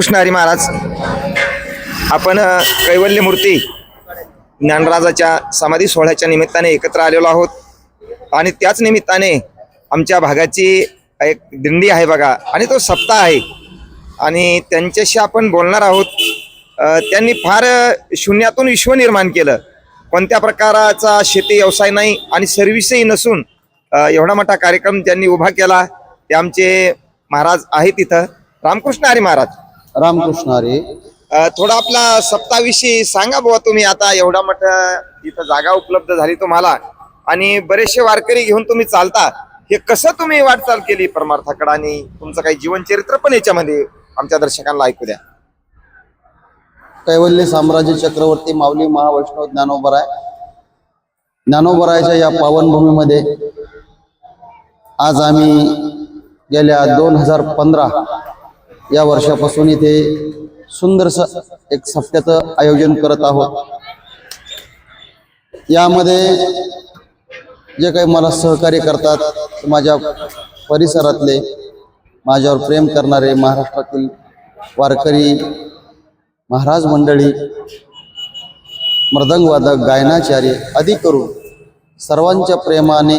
कृष्ण हरी महाराज. आपण कैवल्य मूर्ती ज्ञानराजाच्या समाधी सोहळ्याच्या निमित्ताने एकत्र आलेलो आहोत. आणि त्याच निमित्ताने आमच्या भागाची एक दिंडी आहे बघा आणि तो सप्ताह आहे. आणि त्यांच्याशी आपण बोलणार आहोत. त्यांनी फार शून्यातून विश्व निर्माण केलं. कोणत्या प्रकाराचा शेती व्यवसाय नाही आणि सर्व्हिसही नसून एवढा मोठा कार्यक्रम त्यांनी उभा केला. ते आमचे महाराज आहेत तिथं रामकृष्ण हरी महाराज. रामकृष्ण हरी. अ, थोडा आपला सप्ताविषयी सांगा बुवा तुम्ही. आता एवढा मोठा इथं जागा उपलब्ध झाली तुम्हाला. आणि बरेचसे वारकरी घेऊन तुम्ही चालता. हे कसं तुम्ही वाटचाल केली परमार्थाकडे? आणि तुमचं काही जीवन चरित्र पण याच्यामध्ये आमच्या दर्शकांना ऐकू द्या. कैवल्य साम्राज्य चक्रवर्ती माऊली महावैष्णव ज्ञानोबराय. ज्ञानोबरायच्या या पावनभूमीमध्ये आज आम्ही गेल्या दोन हजार पंधरा या वर्षापासून इथे सुंदरसं एक सप्त्याचं आयोजन करत आहोत. यामध्ये जे काही मला सहकार्य करतात माझ्या परिसरातले माझ्यावर प्रेम करणारे महाराष्ट्रातील वारकरी महाराज मंडळी मृदंगवादक गायनाचार्य आदी करून सर्वांच्या प्रेमाने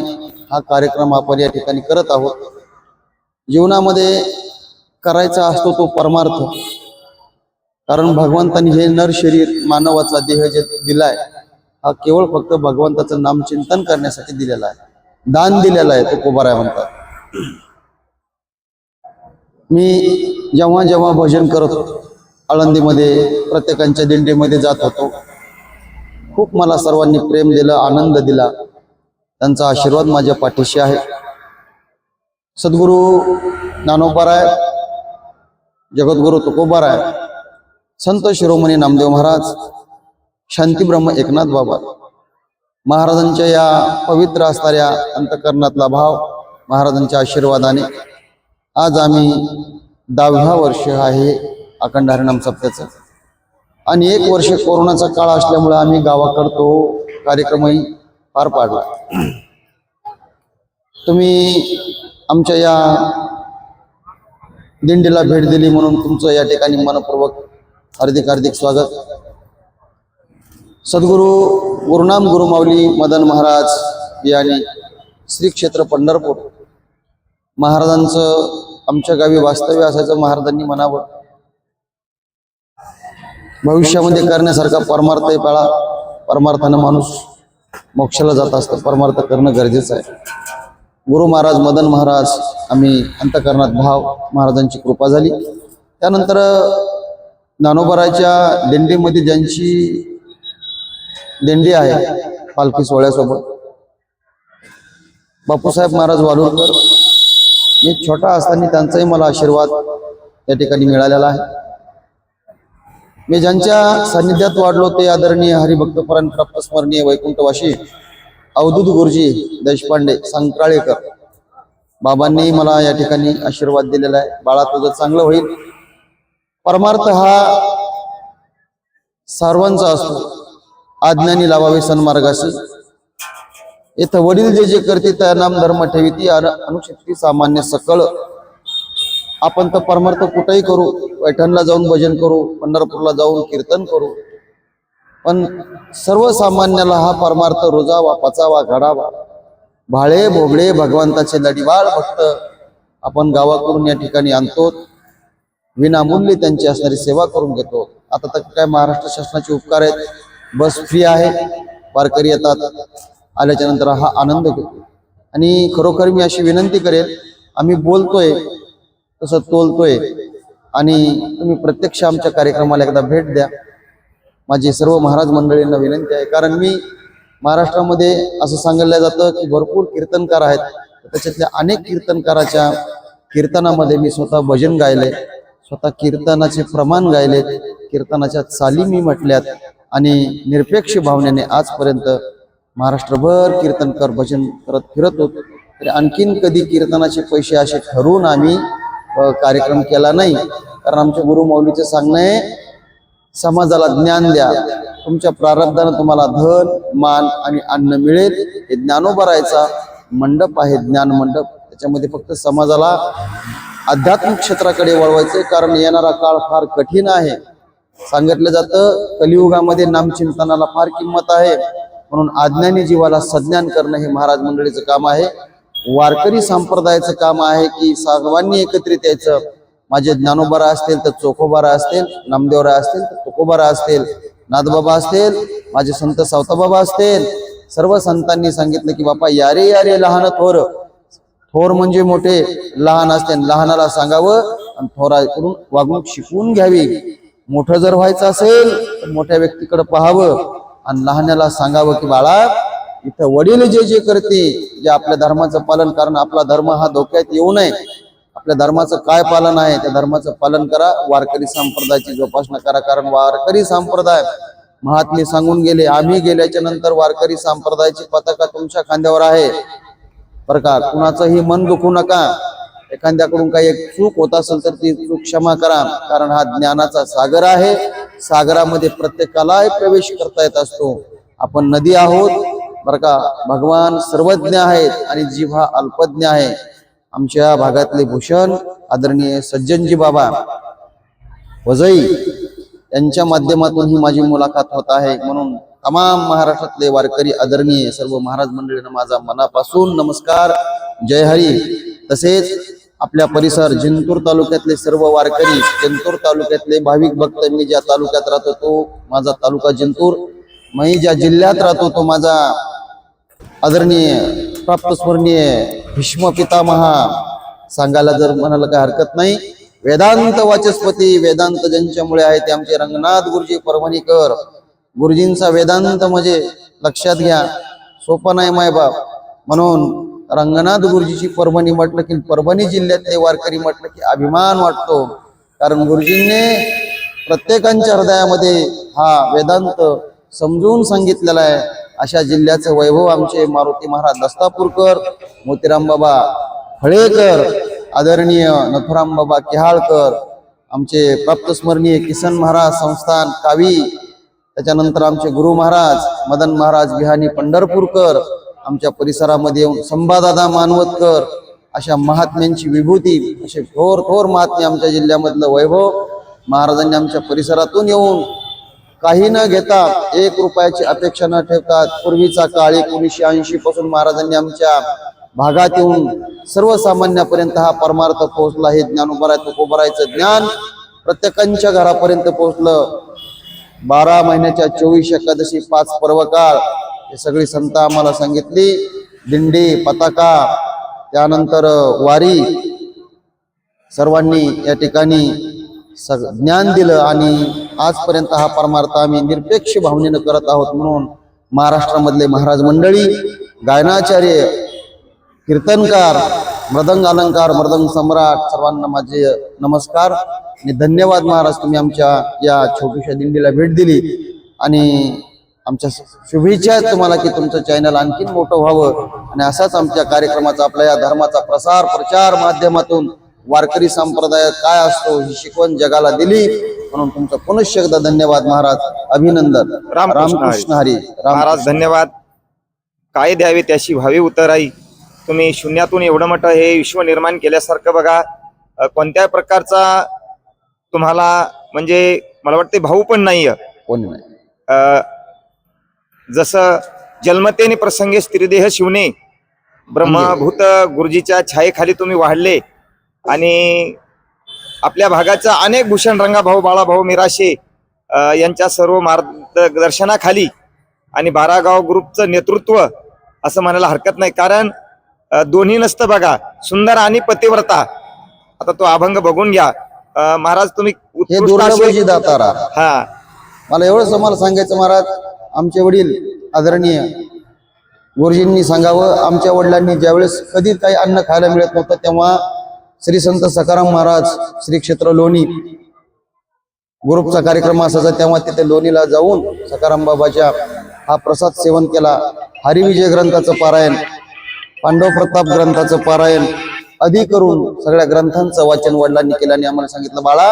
हा कार्यक्रम आपण या ठिकाणी करत आहोत. जीवनामध्ये करायचा असतो तो परमार्थ. कारण भगवंतानी हे नर शरीर मानवाचा देह जे दिलाय हा केवळ फक्त भगवंताचं नामचिंतन करण्यासाठी दिलेला आहे. दान दिलेला आहे तो कोबाराय म्हणतात. मी जेव्हा जेव्हा भजन करत होतो आळंदीमध्ये प्रत्येकांच्या दिंडीमध्ये जात होतो. खूप मला सर्वांनी प्रेम दिलं आनंद दिला. त्यांचा आशीर्वाद माझ्या पाठीशी आहे. सद्गुरू नानोबाराय जगद्गुरु तुकोबाराय संत शिरोमणी नामदेव महाराज शांती ब्रह्म एकनाथ बाबा महाराजांच्या या पवित्र असणाऱ्या अंतकरणातला भाव महाराजांच्या आशीर्वादाने आज आम्ही दहाव्या वर्ष आहे अखंड हरिणाम सप्त्याचं. आणि एक वर्ष कोरोनाचा काळ असल्यामुळे आम्ही गावाकडतो कार्यक्रमही पार पाडला. तुम्ही आमच्या या दिंडीला भेट दिली म्हणून तुमचं या ठिकाणी मनपूर्वक हार्दिक हार्दिक स्वागत. सद्गुरू गुरुनाम गुरुमावली मदन महाराज यांनी श्री क्षेत्र पंढरपूर महाराजांचं आमच्या गावी वास्तव्य असायचं महाराजांनी म्हणावं. भविष्यामध्ये करण्यासारखा परमार्थ आहे पाळा परमार्थानं माणूस मोक्षाला जात असतं. परमार्थ करणं गरजेचं आहे. गुरु महाराज मदन महाराज आम्ही अंतकरणात भाव महाराजांची कृपा झाली. त्यानंतर ज्ञानोबराच्या दिंडीमध्ये ज्यांची दिंडी आहे पालखी सोहळ्यासोबत बापूसाहेब महाराज वालूरकर मी छोटा असताना त्यांचाही मला आशीर्वाद त्या ठिकाणी मिळालेला आहे. मी ज्यांच्या सान्निध्यात वाढलो ते आदरणीय हरिभक्तपरायण प्राप्तस्मरणीय वैकुंठवाशी अवधूत गुरुजी देशपांडे संक्राळेकर बाबांनी मला या ठिकाणी आशीर्वाद दिलेला आहे. बाळा तुझं चांगलं होईल. परमार्थ हा सर्वांचा असतो. आज्ञानी लावावे सन्मार्गाशी. इथं वडील जे जे करते त्या नाम धर्म ठेविती. अनुशक्ती सामान्य सकळ. आपण तर परमार्थ कुठेही करू. पैठणला जाऊन भजन करू. पंढरपूरला जाऊन कीर्तन करू. पण सर्वसामान्याला हा परमार्थ रोजावा पचावा घडावा. भाळे भोगळे भगवंताचे लढीवाळ भक्त आपण गावाकडून या ठिकाणी आणतो. विनामूल्य त्यांची असणारी सेवा करून घेतो. आता तर काय महाराष्ट्र शासनाचे उपकार आहेत. बस फ्री आहे. वारकरी येतात. आल्याच्यानंतर हा आनंद घेतो. आणि खरोखर मी अशी विनंती करेन आम्ही बोलतोय तसं तोलतोय. आणि तुम्ही प्रत्यक्ष आमच्या कार्यक्रमाला एकदा भेट द्या. माझी सर्व महाराज मंडळींना विनंती आहे. कारण मी महाराष्ट्रामध्ये असं सांगितलं जातं की भरपूर कीर्तनकार आहेत. त्याच्यातल्या अनेक कीर्तनकाराच्या कीर्तनामध्ये मी स्वतः भजन गायले स्वतः कीर्तनाचे प्रमाण गायले कीर्तनाच्या चाली मी म्हटल्यात आणि निरपेक्ष भावनेने आजपर्यंत महाराष्ट्रभर कीर्तनकार भजन करत फिरत. होतो तरी आणखीन कधी कीर्तनाचे पैसे असे ठरवून आम्ही कार्यक्रम केला नाही. कारण आमच्या गुरुमौलीचं सांगणं आहे समाजाला ज्ञान द्या. तुमच्या प्रारब्धानं तुम्हाला धन मान आणि अन्न मिळेल. हे ज्ञानोबरायचा मंडप आहे ज्ञान मंडप. त्याच्यामध्ये फक्त समाजाला आध्यात्मिक क्षेत्राकडे वळवायचे कारण येणारा काळ फार कठीण आहे. सांगितलं जातं कलियुगामध्ये नामचिंतनाला फार किंमत आहे. म्हणून आज्ञानी जीवाला सज्ञान करणं हे महाराज मंडळीचं काम आहे. वारकरी संप्रदायाचं काम आहे की सर्वांनी एकत्रित यायचं. माझे ज्ञानोबारा असतील तर चोखोबारा असतील नामदेवरा असतील तर तुकोबारा असतील नाथबाबा असतील माझे संत सावताबाबा असतील. सर्व संतांनी सांगितलं की बापा यारे यारे लहान थोर. थोर म्हणजे मोठे लहान असते लहानाला सांगावं आणि थोराकडून वागणूक शिकवून घ्यावी. मोठं जर व्हायचं असेल तर मोठ्या व्यक्तीकडे पाहावं आणि लहानाला सांगावं की बाळा इथं वडील जे जे करते जे आपल्या धर्माचं पालन कारण आपला धर्म हा धोक्यात येऊ नये. आपल्या धर्माचं काय पालन आहे त्या धर्माचं पालन करा. वारकरी संप्रदायाची जोपासना करा कारण वारकरी संप्रदाय महात्मे सांगून गेले आम्ही गेल्याच्यानंतर वारकरी संप्रदायाची पताका तुमच्या खांद्यावर आहे. बर का कुणाचंही मन दुखू नका. एखाद्याकडून काही एक चूक होत असेल तर ती चूक क्षमा करा कारण हा ज्ञानाचा सागर आहे. सागरामध्ये प्रत्येकाला प्रवेश करता येत असतो. आपण नदी आहोत बर का भगवान सर्वज्ञ आहेत आणि जीव हा अल्पज्ञ आहे. आमच्या भागातले भूषण आदरणीय सज्जनजी बाबा वजई यांच्या माध्यमातून ही माझी मुलाखत होत आहे. म्हणून तमाम महाराष्ट्रातले वारकरी आदरणीय सर्व महाराज मंडळींना माझा मनापासून नमस्कार जय हरी. तसेच आपल्या परिसर जिंतूर तालुक्यातले सर्व वारकरी जिंतूर तालुक्यातले भाविक भक्त मी ज्या तालुक्यात राहतो तो माझा तालुका जिंतूर. मी ज्या जिल्ह्यात राहतो तो माझा आदरणीय प्राप्तस्मरणीय भीष्म पितामहा सांगायला जर म्हणाला काही हरकत नाही वेदांत वाचस्पती वेदांत ज्यांच्यामुळे आहे ते आमचे रंगनाथ गुरुजी परभणीकर गुरुजींचा वेदांत म्हणजे लक्षात घ्या सोपं नाही मायबाप म्हणून रंगनाथ गुरुजीची परभणी म्हटलं की परभणी जिल्ह्यातले वारकरी म्हटलं की अभिमान वाटतो. कारण गुरुजींनी प्रत्येकांच्या हृदयामध्ये हा वेदांत समजून सांगितलेला आहे. अशा जिल्ह्याचं वैभव आमचे मारुती महाराज दस्तापूरकर मोतीराम बाबा फळेकर आदरणीय नथुराम बाबा किहाळकर आमचे प्राप्तस्मरणीय किसन महाराज संस्थान कावी त्याच्यानंतर आमचे गुरु महाराज मदन महाराज बिहानी पंढरपूरकर आमच्या परिसरामध्ये येऊन संभादादा मानवतकर अशा महात्म्यांची विभूती असे थोर थोर महात्मे आमच्या जिल्ह्यामधलं वैभव महाराजांनी आमच्या परिसरातून येऊन काही न घेता एक रुपयाची अपेक्षा न ठेवता पूर्वीचा काळ एकोणीसशे ऐंशी पासून महाराजांनी आमच्या भागात येऊन सर्वसामान्यापर्यंत हा परमार्थ पोहोचला. हे ज्ञानोबराय तुकोबरायचं ज्ञान प्रत्येकांच्या घरापर्यंत पोहोचलं. बारा महिन्याच्या चोवीस एकादशी पाच पर्व काळ हे सगळी संत आम्हाला सांगितली. दिंडी पताका त्यानंतर वारी. सर्वांनी या ठिकाणी सग ज्ञान दिलं आणि आजपर्यंत हा परमार्थ आम्ही निरपेक्ष भावनेनं करत आहोत म्हणून महाराष्ट्रामधले महाराज मंडळी गायनाचार्य कीर्तनकार मृदंग अलंकार मृदंग सम्राट सर्वांना माझे नमस्कार. आणि धन्यवाद महाराज तुम्ही आमच्या या छोट्याशा दिंडीला भेट दिली. आणि आमच्या शुभेच्छा तुम्हाला की तुमचं चॅनल आणखीन मोठं व्हावं. आणि असाच आमच्या कार्यक्रमाचा आपल्या या धर्माचा प्रसार प्रचार माध्यमातून वारकरी संप्रदायात काय असतो ही शिकवण जगाला दिली. म्हणून तुमचं पुनश्च एकदा धन्यवाद महाराज. अभिनंदन. रामकृष्ण रामकृष्ण हरी. राम महाराज धन्यवाद. काय द्यावे त्याशी भावी उतराई तुम्ही शून्यातून एवढं मोठं हे विश्व निर्माण केल्यासारखं बघा. अ, कोणत्याही प्रकारचा तुम्हाला म्हणजे मला वाटते भाऊ पण नाही. अ, जसं जन्मतेने प्रसंगे स्त्रीदेह शिवणे ब्रह्मभूत गुरुजीच्या छायेखाली तुम्ही वाढले आणि आपल्या भागाचा अनेक भूषण रंगा भाऊ बाळाभाऊ मिराशे यांच्या सर्व मार्गदर्शनाखाली आणि बारागाव ग्रुपचं नेतृत्व असं म्हणायला हरकत नाही. कारण दोन्ही नसतं बघा सुंदर आणि पतिव्रता. आता तो अभंग बघून घ्या. महाराज तुम्ही हे हा. मला एवढंच मला सांगायचं महाराज आमचे वडील आदरणीय गुरुजींनी सांगावं. आमच्या वडिलांनी ज्यावेळेस कधी काही अन्न खायला मिळत नव्हतं तेव्हा श्री संत सकाराम महाराज श्री क्षेत्र लोणी ग्रुपचा कार्यक्रम असायचा तेव्हा तिथे लोणीला जाऊन सकाराम बाबाच्या हा प्रसाद सेवन केला. हरिविजय ग्रंथाचं पारायण पांडव प्रताप ग्रंथाचं पारायण अधिक करून सगळ्या ग्रंथांचं वाचन वडिलांनी केलं आणि आम्हाला सांगितलं बाळा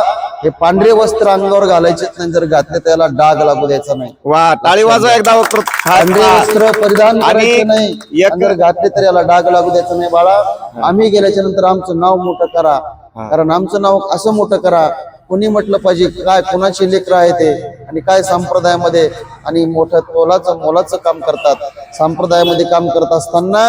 हे पांढरे वस्त्र अंगावर घालायचेच नाही जर घातले त्याला डाग लागू द्यायचा नाही. वा टाळी वाजवा एकदा पांढरे वस्त्र परिधान करायचे नाही. जर घातले तर याला डाग लागू द्यायचा नाही बाळा. आम्ही गेल्याच्यानंतर आमचं नाव मोठं करा. कारण आमचं नाव असं मोठं करा. कोणी म्हटलं पाहिजे काय कोणाचे लेकर आहे ते आणि काय संप्रदायामध्ये आणि मोठं तोलाचं मोलाचं काम करतात. संप्रदायामध्ये काम करत असताना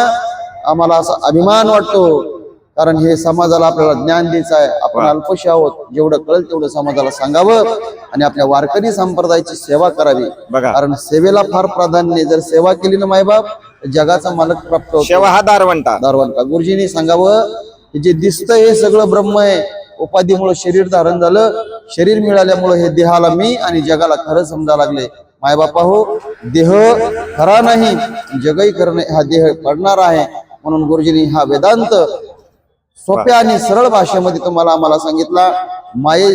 आम्हाला असा अभिमान वाटतो कारण हे समाजाला आपल्याला ज्ञान द्यायचं आहे. आपण अल्पशी आहोत. जेवढं कळेल तेवढं समाजाला सांगावं आणि आपल्या वारकरी संप्रदायाची सेवा करावी. बघा. कारण सेवेला फार प्राधान्य. जर सेवा केली ना मायबाप जगाचा मालक प्राप्त होतो. शेवा हा दारवंटा दारवान गुरुजींनी सांगावं हे जे दिसतंय हे सगळं ब्रह्म आहे. उपाधीमुळे शरीर धारण झालं. शरीर मिळाल्यामुळे हे देहाला मी आणि जगाला खरं समजा लागले. मायबापा हो देह खरा नाही. जगही नाही. हा देह पडणार आहे. म्हणून गुरुजींनी हा वेदांत सोप्या आणि सरळ भाषेमध्ये तुम्हाला आम्हाला सांगितला माये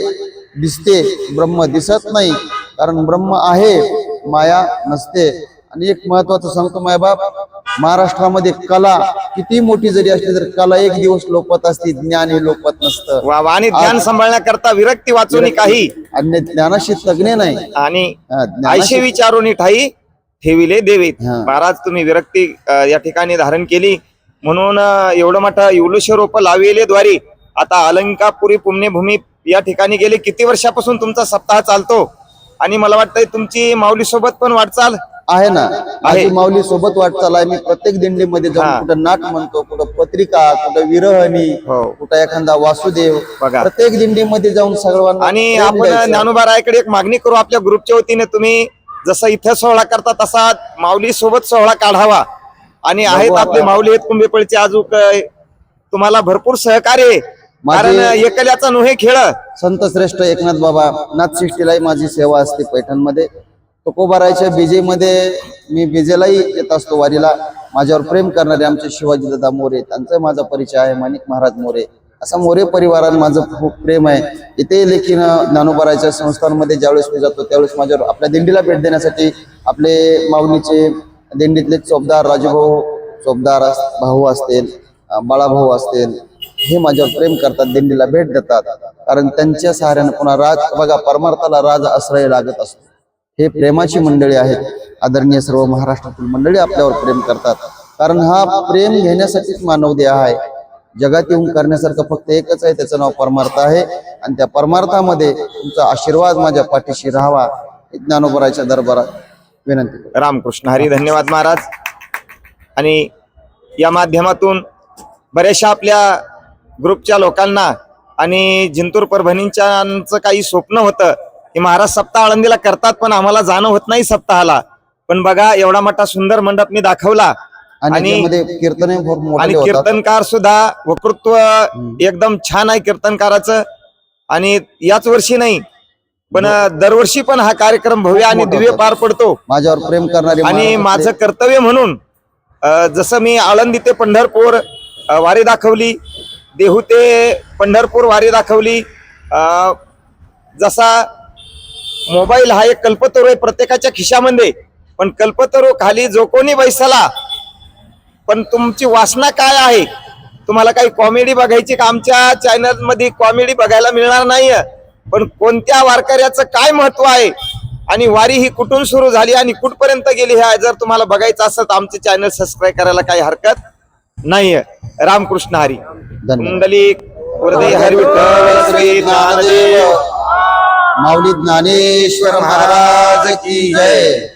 दिसते ब्रह्म दिसत नाही कारण ब्रह्म आहे माया नसते. आणि एक महत्वाचं सांगतो मायबाप महाराष्ट्रामध्ये कला किती मोठी जरी असली तरी कला एक दिवस लोपत असते ज्ञान हे लोपत नसतं. आणि ध्यान सांभाळण्याकरता विरक्ती वाचून काही. अन्य ज्ञानाशी तज्ञ नाही. आणि आयशे विचारून ठाई ठेविले देवीत हा. महाराज तुम्ही विरक्ती या ठिकाणी धारण केली. म्हणून एवढं मोठं युलुष्य रोप लावलेले द्वारे आता अलंकापुरी पुण्यभूमी या ठिकाणी गेले किती वर्षापासून तुमचा सप्ताह चालतो आणि मला वाटतंय तुमची माऊली सोबत पण वाटचाल आहे ना माझी माऊली सोबत वाटचाल आहे मी प्रत्येक दिंडीमध्ये. जाऊन कुठं नाट म्हणतो कुठं पत्रिका कुठं विरहणी हो. कुठं एखादा वासुदेव बघा. प्रत्येक दिंडीमध्ये जाऊन सर्वांना आणि आपण. ज्ञानोबा रायकडे एक मागणी करू आपल्या ग्रुपच्या वतीने तुम्ही जसं इथं सोहळा करता तसा माऊली सोबत सोहळा काढावा आणि आहेत आपले. माऊली आहेत कुंभेपळचे अजून तुम्हाला भरपूर सहकार्य आहे. कारण एकल्याचा नोहे खेळ. संत श्रेष्ठ एकनाथ बाबा नाथसृष्टीलाही माझी सेवा असते पैठणमध्ये. तुकोबारायच्या बीजे मध्ये मी बीजेलाही येत असतो वारीला. माझ्यावर प्रेम करणारे आमचे शिवाजी दादा मोरे त्यांचा माझा परिचय आहे माणिक महाराज मोरे. असा मोरे परिवारात माझं खूप प्रेम आहे. इथे लेखीन ज्ञानोबारायच्या संस्थांमध्ये ज्यावेळेस मी जातो त्यावेळेस माझ्यावर आपल्या दिंडीला भेट देण्यासाठी आपले माऊलीचे दिंडीतले चोपदार राजूभाऊ चोपदार अस- भाऊ असतील बाळाभाऊ असतील हे माझ्यावर प्रेम करतात दिंडीला भेट देतात. कारण त्यांच्या सहाऱ्याने पुन्हा राज बघा परमार्थाला राज आश्रय लागत असतो. हे प्रेमाची मंडळी आहेत. आदरणीय सर्व महाराष्ट्रातील मंडळी आपल्यावर प्रेम करतात. कारण हा प्रेम घेण्यासाठीच मानव देह आहे. जगात येऊन करण्यासारखं फक्त एकच आहे त्याचं नाव परमार्थ आहे. आणि त्या परमार्थामध्ये तुमचा आशीर्वाद माझ्या पाठीशी राहावा ज्ञानोबराच्या दरबारात विनंती. रामकृष्ण हरी धन्यवाद महाराज. आणि या माध्यमातून बऱ्याचशा आपल्या ग्रुपच्या लोकांना आणि जिंतूर परभणींच्या काही स्वप्न होतं की महाराज सप्ताह आळंदीला करतात पण आम्हाला जाणं होत नाही सप्ताहाला. पण बघा एवढा मोठा सुंदर मंडप मी दाखवला. आणि कीर्तने खूप आणि होतात. कीर्तनकार सुद्धा वक्तृत्व एकदम छान आहे कीर्तनकाराचं. आणि याच वर्षी नाही पण दरवर्षी पण हा कार्यक्रम भव्य आणि दिव्य. पार पडतो. माझ्यावर प्रेम करणारे आणि माझं कर्तव्य म्हणून जसं मी आळंदी ते पंढरपूर वारी दाखवली देहू ते पंढरपूर वारी दाखवली जसा मोबाईल हा एक कल्पतरू आहे प्रत्येकाच्या खिशामध्ये पण कल्पतरू खाली जो कोणी बैसला पण तुमची वासना काय आहे? तुम्हाला काही कॉमेडी बघायची का? आमच्या चॅनलमध्ये कॉमेडी बघायला मिळणार नाहीये. पण कोणत्या वारकऱ्याचं काय महत्त्व आहे? आणि वारी ही कुठून सुरू झाली आणि कुठपर्यंत गेली हे जर तुम्हाला बघायचं असेल तर आमचे चॅनल सबस्क्राईब करायला काही हरकत नाहीये. रामकृष्ण हरी. कुंडली हृदय हरी विठ्ठल श्री ज्ञानदेव. माऊली ज्ञानेश्वर महाराज की जय.